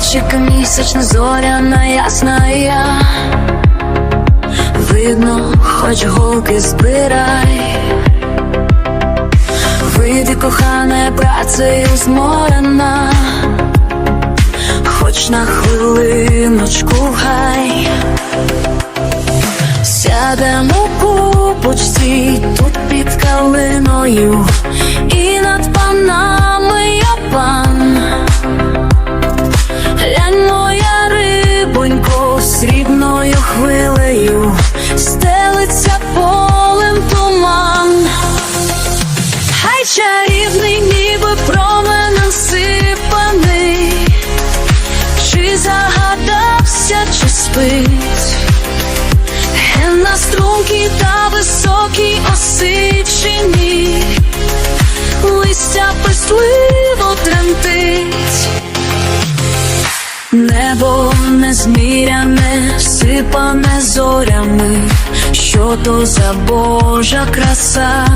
Ніч місячна зоряна ясна я. Видно, хоч голки збирай. Вийди, кохане, працею зморена, хоч на хвилиночку хай Сядемо купочці тут під калиною Стелиться полем туман. Хай чарівний, ніби променем сипаний Чи загадався, чи спить? Ген на стрункій та високій осичині Листя писливо Небо незміряне, сипане зорями, що то за Божа краса,